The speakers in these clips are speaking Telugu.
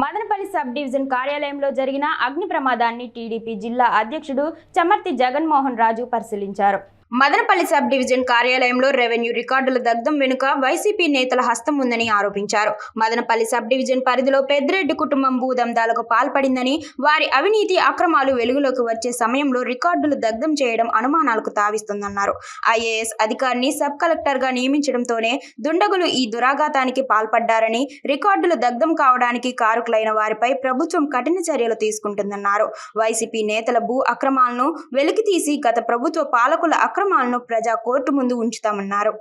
మదనపల్లి సబ్ డివిజన్ కార్యాలయంలో జరిగిన అగ్ని ప్రమాదాన్ని టీడీపీ జిల్లా అధ్యక్షుడు చమర్తి జగన్మోహన్ రాజు పరిశీలించారు. మదనపల్లి సబ్ డివిజన్ కార్యాలయంలో రెవెన్యూ రికార్డుల దగ్ధం వెనుక వైసీపీ నేతల హస్తం ఉందని ఆరోపించారు. మదనపల్లి సబ్ డివిజన్ పరిధిలో పెద్దిరెడ్డి కుటుంబం భూదందాలకు పాల్పడిందని వారి అవినీతి అక్రమాలు వెలుగులోకి వచ్చే సమయంలో రికార్డులు దగ్ధం చేయడం అనుమానాలకు తావిస్తుందన్నారు. ఐఏఎస్ అధికారిని సబ్ కలెక్టర్గా నియమించడంతోనే దుండగులు ఈ దురాఘాతానికి పాల్పడ్డారని రికార్డులు దగ్ధం కావడానికి కారకులైన వారిపై ప్రభుత్వం కఠిన చర్యలు తీసుకుంటుందన్నారు. వైసీపీ నేతల భూ అక్రమాలను వెలికితీసి గత ప్రభుత్వ పాలకుల అక్రమాలను ప్రజా కోర్టు ముందు ఉంచుతామన్నారు.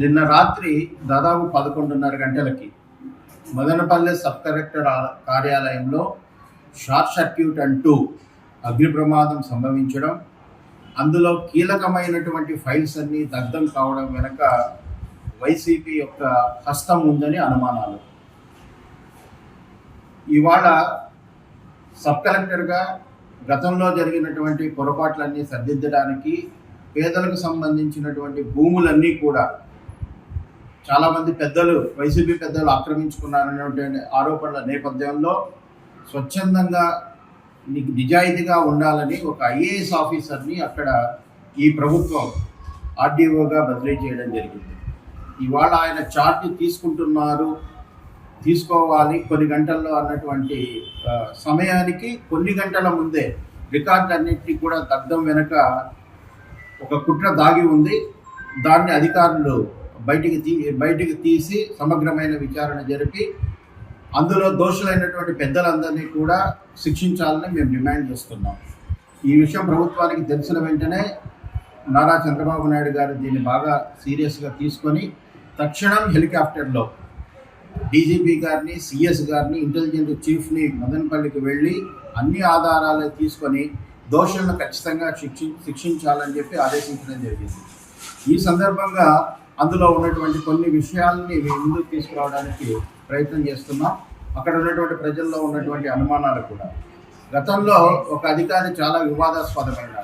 నిన్న రాత్రి దాదాపు పదకొండున్నర గంటలకి మదనపల్లె సబ్ కలెక్టర్ కార్యాలయంలో షార్ట్ సర్క్యూట్ అంటూ అగ్ని ప్రమాదం సంభవించడం అందులో కీలకమైనటువంటి ఫైల్స్ అన్నీ దగ్ధం కావడం వెనక వైసీపీ యొక్క హస్తం ఉందని అనుమానాలు. ఇవాళ సబ్ కలెక్టర్గా గతంలో జరిగినటువంటి పొరపాట్లన్నీ సరిదిద్దడానికి పేదలకు సంబంధించినటువంటి భూములన్నీ కూడా చాలామంది పెద్దలు వైసీపీ పెద్దలు ఆక్రమించుకున్నారనేటువంటి ఆరోపణల నేపథ్యంలో స్వచ్ఛందంగా నిజాయితీగా ఉండాలని ఒక ఐఏఎస్ ఆఫీసర్ని అక్కడ ఈ ప్రభుత్వం ఆర్డీఓగా బదిలీ చేయడం జరిగింది. ఇవాళ ఆయన ఛార్జ్ తీసుకుంటున్నారు తీసుకోవాలి కొన్ని గంటల్లో అన్నటువంటి సమయానికి కొన్ని గంటల ముందే రికార్డ్ అన్నింటినీ కూడా దగ్ధం వెనక ఒక కుట్ర దాగి ఉంది. దాన్ని అధికారులు బయటికి తీ బయటికి తీసి సమగ్రమైన విచారణ జరిపి అందులో దోషులైనటువంటి పెద్దలందరినీ కూడా శిక్షించాలని మేము డిమాండ్ చేస్తున్నాం. ఈ విషయం ప్రభుత్వానికి తెలిసిన వెంటనే నారా చంద్రబాబు నాయుడు గారు దీన్ని బాగా సీరియస్గా తీసుకొని తక్షణం హెలికాప్టర్లో డీజీపీ గారిని సిఎస్ గారిని ఇంటెలిజెన్స్ చీఫ్ని మదనపల్లికి వెళ్ళి అన్ని ఆధారాలు తీసుకొని దోషులను ఖచ్చితంగా శిక్షి శిక్షించాలని చెప్పి ఆదేశించడం జరిగింది. ఈ సందర్భంగా అందులో ఉన్నటువంటి కొన్ని విషయాలని మేము ముందుకు తీసుకురావడానికి ప్రయత్నం చేస్తున్నాం. అక్కడ ఉన్నటువంటి ప్రజల్లో ఉన్నటువంటి అనుమానాలు కూడా. గతంలో ఒక అధికారి చాలా వివాదాస్పదమైన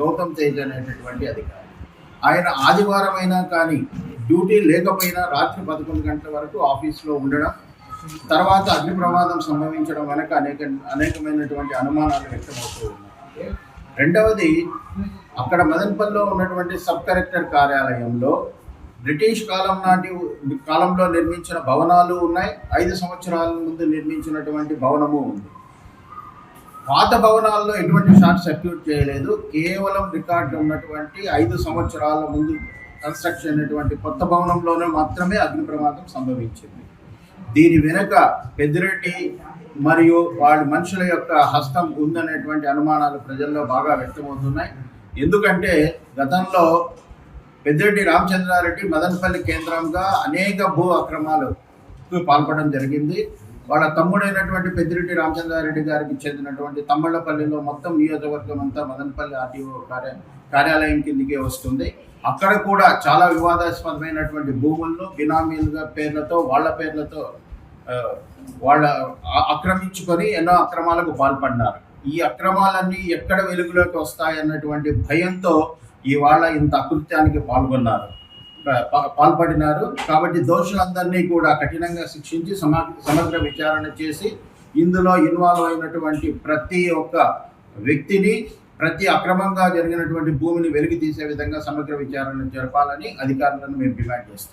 గౌతమ్ తేజ్ అనేటటువంటి అధికారి. ఆయన ఆదివారం అయినా కానీ డ్యూటీ లేకపోయినా రాత్రి పదకొండు గంటల వరకు ఆఫీస్లో ఉండడం తర్వాత అగ్ని ప్రమాదం సంభవించడం వెనక అనేక అనేకమైనటువంటి అనుమానాలు వ్యక్తమవుతూ ఉన్నాయి. రెండవది అక్కడ మదన్పల్లిలో ఉన్నటువంటి సబ్ కలెక్టర్ కార్యాలయంలో బ్రిటిష్ కాలం నాటి కాలంలో నిర్మించిన భవనాలు ఉన్నాయి. ఐదు సంవత్సరాల ముందు నిర్మించినటువంటి భవనము ఉంది. పాత భవనాల్లో ఎటువంటి షార్ట్ సర్క్యూట్ చేయలేదు. కేవలం రికార్డ్ ఉన్నటువంటి ఐదు సంవత్సరాల ముందు కన్స్ట్రక్షన్ అయినటువంటి కొత్త భవనంలోనే మాత్రమే అగ్ని ప్రమాదం సంభవించింది. దీని వెనుక పెద్దిరెడ్డి మరియు వాళ్ళ మనుషుల యొక్క హస్తం ఉందనేటువంటి అనుమానాలు ప్రజల్లో బాగా వ్యక్తమవుతున్నాయి. ఎందుకంటే గతంలో పెద్దిరెడ్డి రామచంద్రారెడ్డి మదనపల్లి కేంద్రంగా అనేక భూ అక్రమాలకు పాల్పడడం జరిగింది. వాళ్ళ తమ్ముడైనటువంటి పెద్దిరెడ్డి రామచంద్రారెడ్డి గారికి చెందినటువంటి తమ్మళ్ళపల్లిలో మొత్తం నియోజకవర్గం అంతా మదనపల్లి ఆర్టీఓ కార్య కార్యాలయం కిందికే వస్తుంది. అక్కడ కూడా చాలా వివాదాస్పదమైనటువంటి భూములను బినామీలుగా పేర్లతో వాళ్ళ పేర్లతో వాళ్ళ ఆక్రమించుకొని ఎన్నో అక్రమాలకు పాల్పడినారు ఈ అక్రమాలన్నీ ఎక్కడ వెలుగులోకి వస్తాయన్నటువంటి భయంతో ఇవాళ ఇంత అకృత్యానికి పాల్గొన్నారు. పాల్పడినారు. కాబట్టి దోషులందరినీ కూడా కఠినంగా శిక్షించి సమగ్ర సమగ్ర విచారణ చేసి ఇందులో ఇన్వాల్వ్ అయినటువంటి ప్రతి ఒక్క వ్యక్తిని ప్రతి అక్రమంగా జరిగినటువంటి భూమిని వెలికి తీసే విధంగా సమగ్ర విచారణ జరపాలని అధికారులను మేము డిమాండ్ చేస్తాం